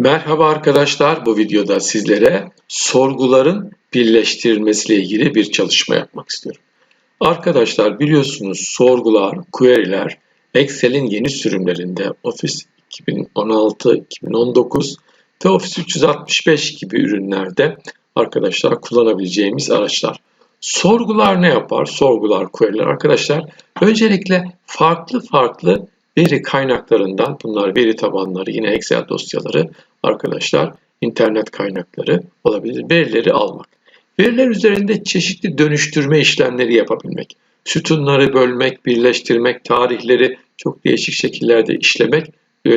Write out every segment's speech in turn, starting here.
Merhaba arkadaşlar, bu videoda sizlere sorguların birleştirilmesiyle ilgili bir çalışma yapmak istiyorum. Arkadaşlar biliyorsunuz sorgular, query'ler Excel'in yeni sürümlerinde Office 2016, 2019 ve Office 365 gibi ürünlerde arkadaşlar kullanabileceğimiz araçlar. Sorgular ne yapar? Sorgular, query'ler arkadaşlar öncelikle farklı farklı veri kaynaklarından bunlar veri tabanları yine Excel dosyaları arkadaşlar internet kaynakları olabilir. Verileri almak. Veriler üzerinde çeşitli dönüştürme işlemleri yapabilmek. Sütunları bölmek, birleştirmek, tarihleri çok değişik şekillerde işlemek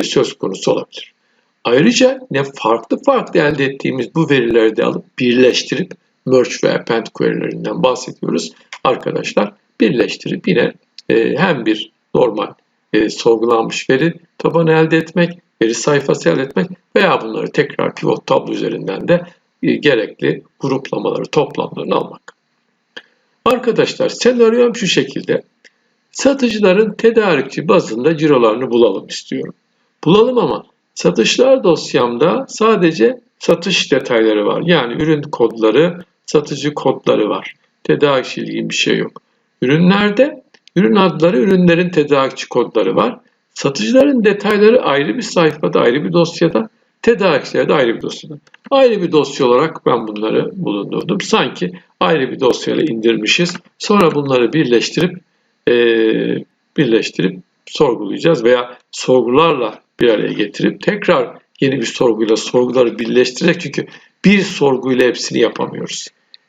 söz konusu olabilir. Ayrıca ne farklı farklı elde ettiğimiz bu verileri de alıp birleştirip merge ve append query'lerinden bahsediyoruz. Arkadaşlar birleştirip yine e, hem bir normal e, sorgulanmış veri tabanı elde etmek, veri sayfası elde etmek veya bunları tekrar pivot tablo üzerinden de e, gerekli gruplamaları, toplamlarını almak. Arkadaşlar senaryom şu şekilde. Satıcıların tedarikçi bazında cirolarını bulalım istiyorum. Bulalım ama satışlar dosyamda sadece satış detayları var. Yani ürün kodları, satıcı kodları var. Tedarikçi ilgili bir şey yok. Ürünlerde ürün adları, ürünlerin tedarikçi kodları var. Satıcıların detayları ayrı bir sayfada, ayrı bir dosyada, tedarikçiler de ayrı bir dosyada. Ayrı bir dosya olarak ben bunları bulundurdum. Sanki ayrı bir dosyayla indirmişiz. Sonra bunları birleştirip e, birleştirip sorgulayacağız veya sorgularla bir araya getirip tekrar yeni bir sorguyla sorguları birleştirerek çünkü bir sorguyla hepsini yapamıyoruz.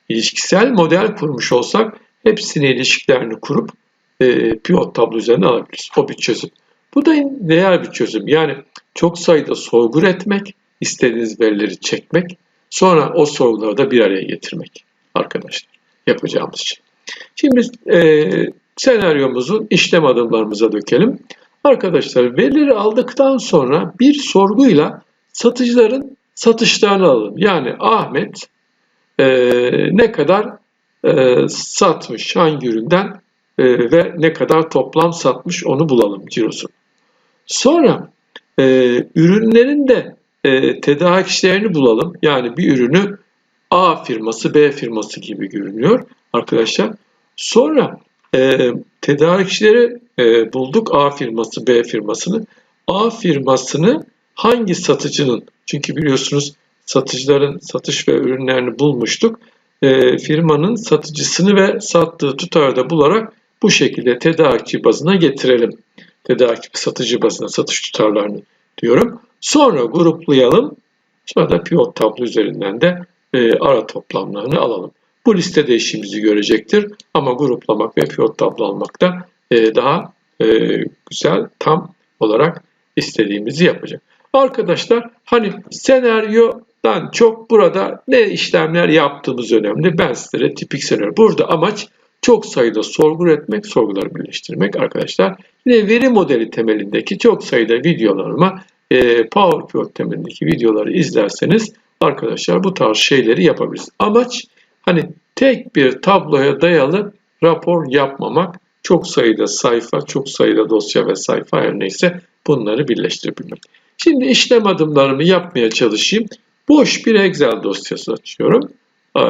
İlişkisel model kurmuş olsak hepsini ilişkilerini kurup e, pivot tablo üzerine alabiliriz. O bir çözüm. Bu da değer bir çözüm. Yani çok sayıda sorgu üretmek, istediğiniz verileri çekmek, sonra o sorguları da bir araya getirmek arkadaşlar yapacağımız şey. Şimdi e, senaryomuzun işlem adımlarımıza dökelim. Arkadaşlar verileri aldıktan sonra bir sorguyla satıcıların satışlarını alalım. Yani Ahmet e, ne kadar e, satmış hangi üründen e, ve ne kadar toplam satmış onu bulalım cirosu. Sonra e, ürünlerin de e, tedarikçilerini bulalım. Yani bir ürünü A firması B firması gibi görünüyor arkadaşlar. Sonra e, tedarikçileri e, bulduk A firması B firmasını. A firmasını hangi satıcının çünkü biliyorsunuz satıcıların satış ve ürünlerini bulmuştuk. E, firmanın satıcısını ve sattığı tutarda bularak bu şekilde tedarikçi bazına getirelim. Tedarikçi satıcı bazına satış tutarlarını diyorum. Sonra gruplayalım. Sonra da pivot tablo üzerinden de e, ara toplamlarını alalım. Bu listede işimizi görecektir. Ama gruplamak ve pivot tablo almak da e, daha e, güzel, tam olarak istediğimizi yapacak. Arkadaşlar hani senaryodan çok burada ne işlemler yaptığımız önemli. Ben sizlere tipik senaryo. Burada amaç çok sayıda sorgu üretmek, sorguları birleştirmek arkadaşlar. Yine veri modeli temelindeki çok sayıda videolarıma e, PowerPoint temelindeki videoları izlerseniz arkadaşlar bu tarz şeyleri yapabiliriz. Amaç hani tek bir tabloya dayalı rapor yapmamak, çok sayıda sayfa, çok sayıda dosya ve sayfa her neyse bunları birleştirebilmek. Şimdi işlem adımlarımı yapmaya çalışayım. Boş bir Excel dosyası açıyorum. Ee,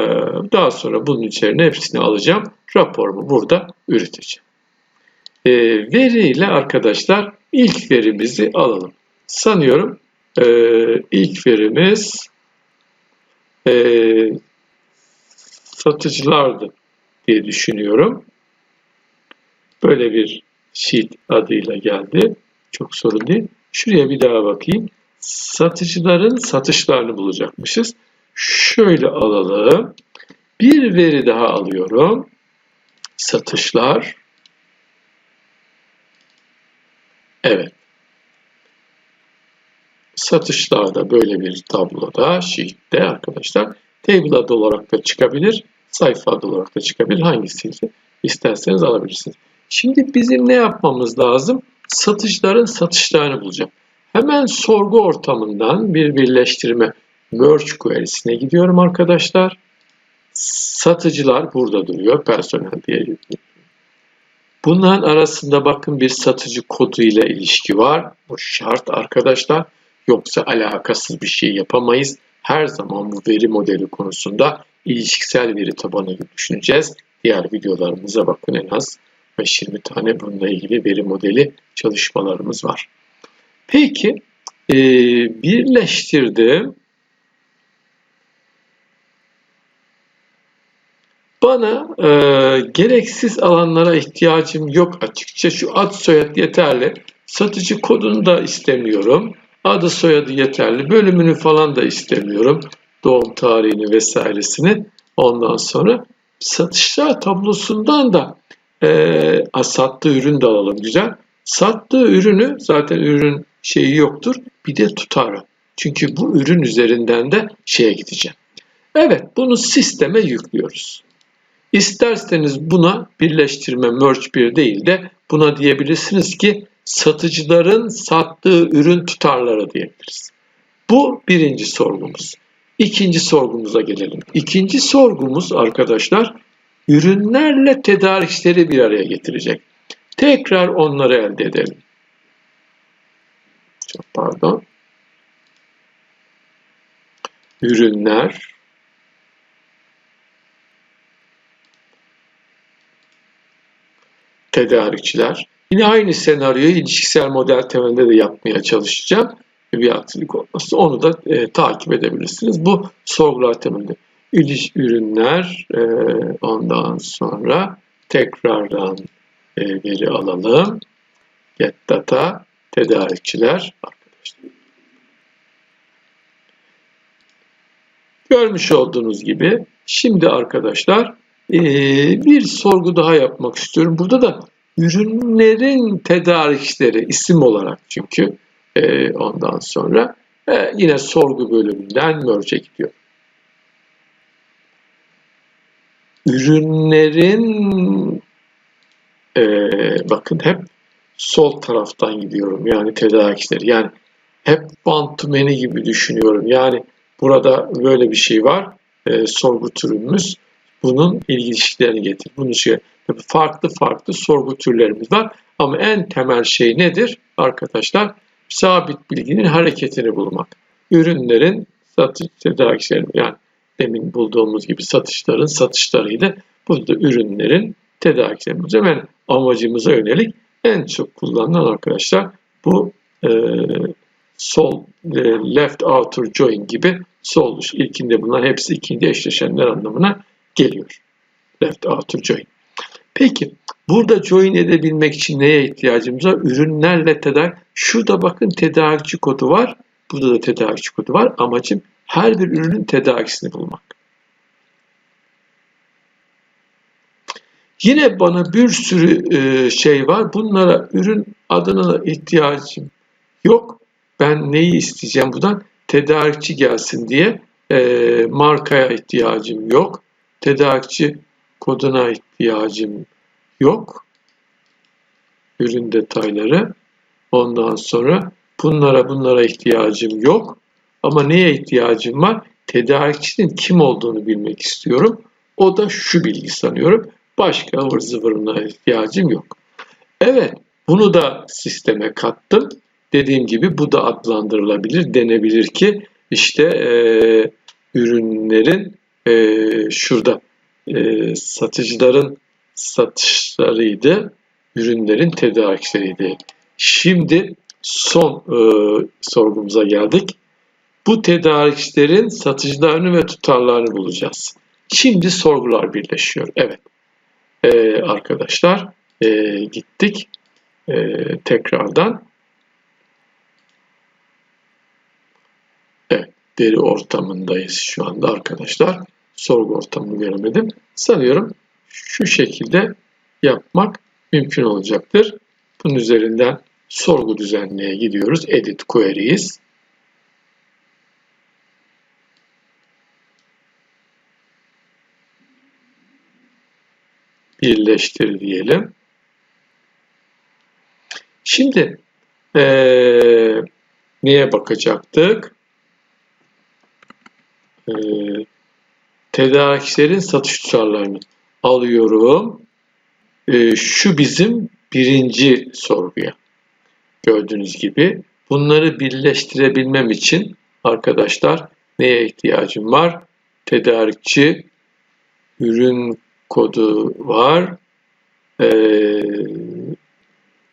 daha sonra bunun içerisine hepsini alacağım. Raporumu burada üreteceğim. Ee, veriyle arkadaşlar ilk verimizi alalım. Sanıyorum e, ilk verimiz e, satıcılardı diye düşünüyorum. Böyle bir sheet adıyla geldi. Çok sorun değil. Şuraya bir daha bakayım. Satıcıların satışlarını bulacakmışız. Şöyle alalım. Bir veri daha alıyorum. Satışlar. Evet. Satışlarda böyle bir tabloda, sheet'te arkadaşlar table adı olarak da çıkabilir, sayfa adı olarak da çıkabilir. Hangisiyse isterseniz alabilirsiniz. Şimdi bizim ne yapmamız lazım? Satıcıların satışlarını bulacağım. Hemen sorgu ortamından bir birleştirme merge query'sine gidiyorum arkadaşlar. Satıcılar burada duruyor. Personel diye Bunların arasında bakın bir satıcı kodu ile ilişki var. Bu şart arkadaşlar. Yoksa alakasız bir şey yapamayız. Her zaman bu veri modeli konusunda ilişkisel veri tabanı düşüneceğiz. Diğer videolarımıza bakın en az 5-20 tane bununla ilgili veri modeli çalışmalarımız var. Peki birleştirdim. Bana e, gereksiz alanlara ihtiyacım yok açıkça. Şu ad soyad yeterli. Satıcı kodunu da istemiyorum. Adı soyadı yeterli. Bölümünü falan da istemiyorum. Doğum tarihini vesairesini. Ondan sonra satışlar tablosundan da e, sattığı ürün de alalım güzel. Sattığı ürünü zaten ürün şeyi yoktur. Bir de tutarı. Çünkü bu ürün üzerinden de şeye gideceğim. Evet bunu sisteme yüklüyoruz. İsterseniz buna birleştirme merge bir değil de buna diyebilirsiniz ki satıcıların sattığı ürün tutarları diyebiliriz. Bu birinci sorgumuz. İkinci sorgumuza gelelim. İkinci sorgumuz arkadaşlar ürünlerle tedarikçileri bir araya getirecek. Tekrar onları elde edelim. Çok pardon. Ürünler tedarikçiler. Yine aynı senaryoyu ilişkisel model temelinde de yapmaya çalışacağım. Bir aksilik olmazsa onu da e, takip edebilirsiniz. Bu sorgular temelinde. İliş ürünler e, ondan sonra tekrardan e, veri alalım. Get data tedarikçiler arkadaşlar. Görmüş olduğunuz gibi şimdi arkadaşlar e, bir sorgu daha yapmak istiyorum. Burada da ürünlerin tedarikçileri isim olarak çünkü e, ondan sonra e, yine sorgu bölümünden merge gidiyor. Ürünlerin e, bakın hep sol taraftan gidiyorum. Yani tedarikçileri. Yani hep many gibi düşünüyorum. Yani burada böyle bir şey var. Sorgu türümüz bunun ilişkilerini getir. Bunun şey, farklı farklı sorgu türlerimiz var. Ama en temel şey nedir arkadaşlar? Sabit bilginin hareketini bulmak. Ürünlerin satış tedarikçileri yani demin bulduğumuz gibi satışların satışlarıydı. Burada ürünlerin tedarikçilerimiz. Yani amacımıza yönelik en çok kullanılan arkadaşlar bu e, sol e, left outer join gibi sol dış ilkinde bunlar hepsi ikinde eşleşenler anlamına geliyor. Left outer join. Peki burada join edebilmek için neye ihtiyacımız var? Ürünlerle tedarik. Şurada bakın tedarikçi kodu var. Burada da tedarikçi kodu var. Amacım her bir ürünün tedarikçisini bulmak. Yine bana bir sürü e, şey var. Bunlara ürün adına ihtiyacım yok. Ben neyi isteyeceğim buradan? Tedarikçi gelsin diye e, markaya ihtiyacım yok. Tedarikçi koduna ihtiyacım yok. Ürün detayları. Ondan sonra bunlara bunlara ihtiyacım yok. Ama neye ihtiyacım var? Tedarikçinin kim olduğunu bilmek istiyorum. O da şu bilgi sanıyorum. Başka ıvır zıvırına ihtiyacım yok. Evet, bunu da sisteme kattım. Dediğim gibi bu da adlandırılabilir. Denebilir ki işte e, ürünlerin e, şurada e, satıcıların satışlarıydı, ürünlerin tedarikçileriydi. Şimdi son e, sorgumuza geldik. Bu tedarikçilerin satıcılarını ve tutarlarını bulacağız. Şimdi sorgular birleşiyor. Evet. Ee, arkadaşlar e, gittik. E, tekrardan. Evet. Veri ortamındayız şu anda arkadaşlar. Sorgu ortamını göremedim. Sanıyorum şu şekilde yapmak mümkün olacaktır. Bunun üzerinden sorgu düzenliğe gidiyoruz. Edit queries. birleştir diyelim. Şimdi ee, neye bakacaktık? Ee, tedarikçilerin satış tutarlarını alıyorum. Ee, şu bizim birinci sorguya. Gördüğünüz gibi Bunları birleştirebilmem için arkadaşlar neye ihtiyacım var? Tedarikçi ürün kodu var. Ee,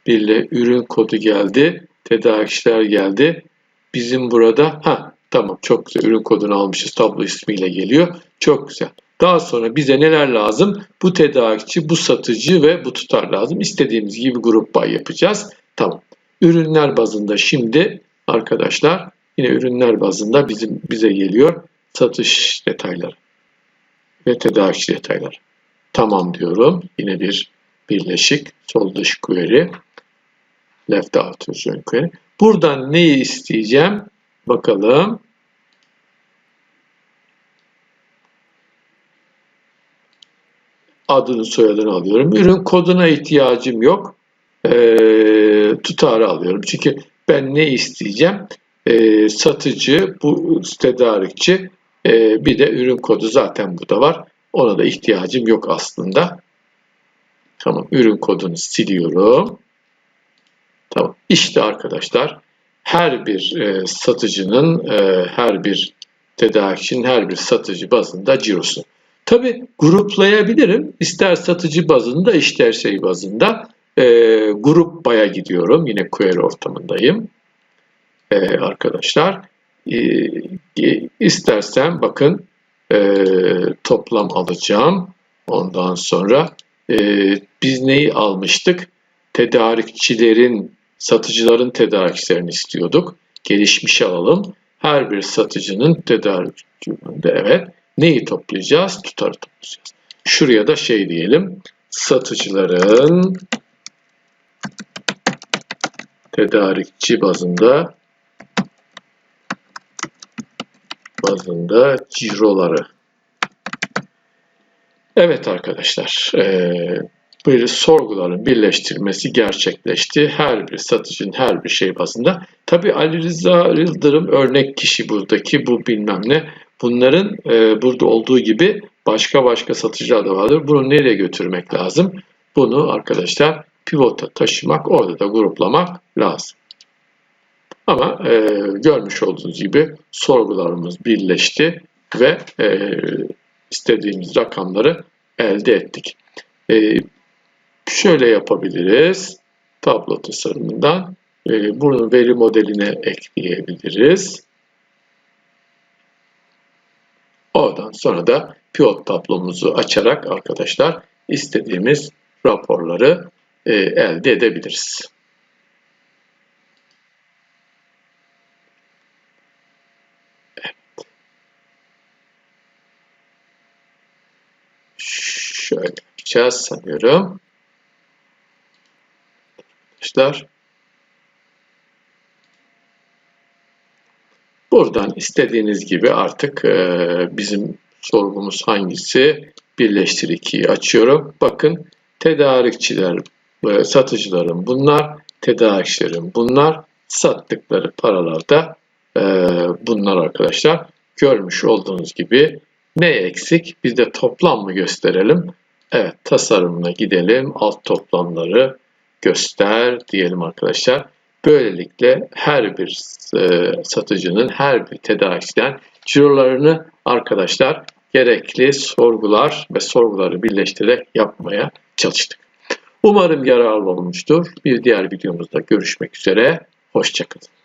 birle ürün kodu geldi. Tedarikçiler geldi. Bizim burada ha tamam çok güzel ürün kodunu almışız. Tablo ismiyle geliyor. Çok güzel. Daha sonra bize neler lazım? Bu tedarikçi, bu satıcı ve bu tutar lazım. İstediğimiz gibi grup bay yapacağız. Tamam. Ürünler bazında şimdi arkadaşlar yine ürünler bazında bizim bize geliyor satış detayları ve tedarikçi detayları. Tamam diyorum. Yine bir birleşik sol dış query left out query. Buradan neyi isteyeceğim? Bakalım. Adını soyadını alıyorum. Ürün koduna ihtiyacım yok. Ee, tutarı alıyorum. Çünkü ben ne isteyeceğim? Ee, satıcı, bu tedarikçi, ee, bir de ürün kodu zaten burada var. Ona da ihtiyacım yok aslında. Tamam, ürün kodunu siliyorum. Tamam, işte arkadaşlar her bir e, satıcının, e, her bir tedarikçinin, her bir satıcı bazında cirosu. Tabi gruplayabilirim. İster satıcı bazında, ister şey bazında. E, grup baya gidiyorum. Yine query ortamındayım. E, arkadaşlar. E, istersen bakın e, toplam alacağım. Ondan sonra e, biz neyi almıştık? Tedarikçilerin, satıcıların tedarikçilerini istiyorduk. Gelişmiş alalım. Her bir satıcının tedarikçilerinde evet neyi toplayacağız? Tutarı toplayacağız. Şuraya da şey diyelim. Satıcıların tedarikçi bazında bazında ciroları. Evet arkadaşlar, bir sorguların birleştirmesi gerçekleşti. Her bir satıcının her bir şey bazında. Tabi Ali Rıza Yıldırım örnek kişi buradaki bu bilmem ne. Bunların e, burada olduğu gibi başka başka satıcılar da vardır. Bunu nereye götürmek lazım? Bunu arkadaşlar pivota taşımak, orada da gruplamak lazım. Ama e, görmüş olduğunuz gibi sorgularımız birleşti ve e, istediğimiz rakamları elde ettik. E, şöyle yapabiliriz. Tablo tasarımından e, bunu veri modeline ekleyebiliriz. Oradan sonra da pivot tablomuzu açarak arkadaşlar istediğimiz raporları e, elde edebiliriz. Evet. Şöyle yapacağız sanıyorum. Arkadaşlar Buradan istediğiniz gibi artık e, bizim sorgumuz hangisi? Birleştir 2'yi açıyorum. Bakın tedarikçiler, e, satıcıların bunlar, tedarikçilerin bunlar, sattıkları paralarda e, bunlar arkadaşlar. Görmüş olduğunuz gibi ne eksik? Biz de toplam mı gösterelim? Evet tasarımına gidelim. Alt toplamları göster diyelim arkadaşlar. Böylelikle her bir e, satıcının her bir tedarikçiden cirolarını arkadaşlar gerekli sorgular ve sorguları birleştirerek yapmaya çalıştık. Umarım yararlı olmuştur. Bir diğer videomuzda görüşmek üzere. Hoşçakalın.